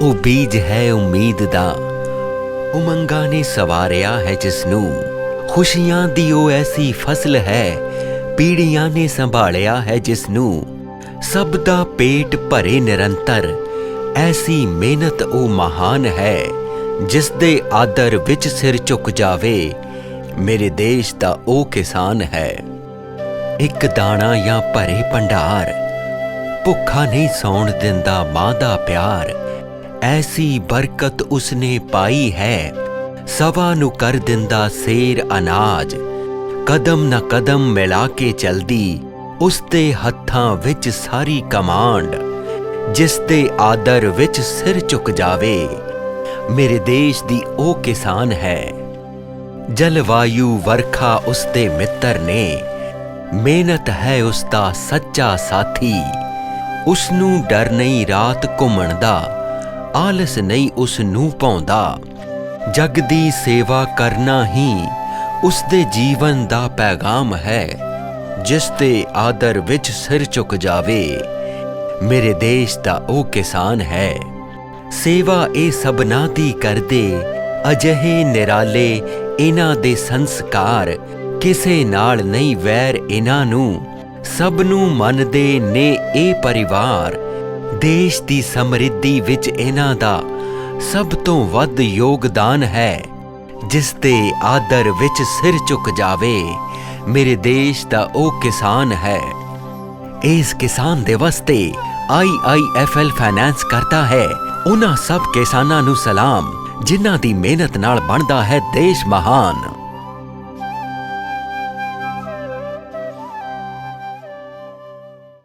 ਉਹ ਬੀਜ ਹੈ ਉਮੀਦ ਦਾ। ਉਮੰਗਾਂ ਨੇ ਸਵਾਰਿਆ ਹੈ ਜਿਸ ਨੂੰ ਖੁਸ਼ੀਆਂ ਦੀ ਉਹ ਐਸੀ ਫਸਲ ਹੈ ਪੀੜੀਆਂ ਨੇ ਸੰਭਾਲਿਆ ਹੈ ਜਿਸ ਨੂੰ ਸਭ ਦਾ ਪੇਟ ਭਰੇ ਨਿਰੰਤਰ, ਐਸੀ ਮਿਹਨਤ ਉਹ ਮਹਾਨ ਹੈ ਜਿਸ ਦੇ ਆਦਰ ਵਿੱਚ ਸਿਰ ਝੁਕ ਜਾਵੇ, ਮੇਰੇ ਦੇਸ਼ ਦਾ ਉਹ ਕਿਸਾਨ ਹੈ। ਇੱਕ ਦਾਣਾ ਜਾਂ ਭਰੇ ਭੰਡਾਰ, ਭੁੱਖਾ ਨਹੀਂ ਸੌਣ ਦਿੰਦਾ ਮਾਂ ਦਾ ਪਿਆਰ ਐਸੀ ਬਰਕਤ ਉਸਨੇ ਪਾਈ ਹੈ। ਸਭਾ ਨੂੰ ਕਰ ਦਿੰਦਾ ਸੇਰ ਅਨਾਜ। ਕਦਮ ਨਾ ਕਦਮ ਮਿਲਾ ਕੇ ਚਲਦੀ ਉਸ ਦੇ ਹੱਥਾਂ ਵਿੱਚ ਸਾਰੀ ਕਮਾਂਡ। ਜਿਸ ਦੇ ਆਦਰ ਵਿੱਚ ਸਿਰ ਝੁਕ ਜਾਵੇ। ਮੇਰੇ ਦੇਸ਼ ਦੀ ਉਹ ਕਿਸਾਨ ਹੈ। ਜਲਵਾਯੂ ਵਰਖਾ ਉਸ ਦੇ ਮਿੱਤਰ ਨੇ। ਮਿਹਨਤ ਹੈ ਉਸ ਦਾ ਸੱਚਾ ਸਾਥੀ। ਉਸ ਨੂੰ ਡਰ ਨਹੀਂ ਰਾਤ ਘੁੰਮਣ ਦਾ। ਆਲਸ ਨਹੀਂ ਉਸ ਨੂੰ ਪਾਉਂਦਾ। ਜਗ ਦੀ ਸੇਵਾ ਕਰਨਾ ਹੀ ਉਸ ਦੇ ਜੀਵਨ ਦਾ ਪੈਗਾਮ ਹੈ, ਜਿਸ ਦੇ ਆਦਰ ਵਿੱਚ ਸਿਰ ਝੁਕ ਜਾਵੇ। ਮੇਰੇ ਦੇਸ਼ ਦਾ ਉਹ ਕਿਸਾਨ ਹੈ। ਸੇਵਾ ਇਹ ਸਭਨਾ ਦੀ ਕਰਦੇ, ਅਜਿਹੇ ਨਿਰਾਲੇ ਇਹਨਾਂ ਦੇ ਸੰਸਕਾਰ। ਕਿਸੇ ਨਾਲ ਨਹੀਂ ਵੈਰ ਇਹਨਾਂ ਨੂੰ, ਸਭ ਨੂੰ ਮੰਨਦੇ ਨੇ ਇਹ ਪਰਿਵਾਰ। ਦੇਸ਼ ਦੀ ਸਮਰਿੱਧੀ ਵਿੱਚ ਇਹਨਾਂ ਦਾ ਸਭ ਤੋਂ ਵੱਧ ਯੋਗਦਾਨ ਹੈ, ਜਿਸ ਦੇ ਆਦਰ ਵਿੱਚ ਸਿਰ ਝੁਕ ਜਾਵੇ, ਮੇਰੇ ਦੇਸ਼ ਦਾ ਉਹ ਕਿਸਾਨ ਹੈ। ਇਸ ਕਿਸਾਨ ਦਿਵਸ ਤੇ ਆਈਆਈਐਫਐਲ ਫਾਈਨੈਂਸ ਕਰਦਾ ਹੈ। ਉਹਨਾਂ ਸਭ ਕਿਸਾਨਾਂ ਨੂੰ ਸਲਾਮ, ਜਿਨ੍ਹਾਂ ਦੀ ਮਿਹਨਤ ਨਾਲ ਬਣਦਾ ਹੈ ਦੇਸ਼ ਮਹਾਨ।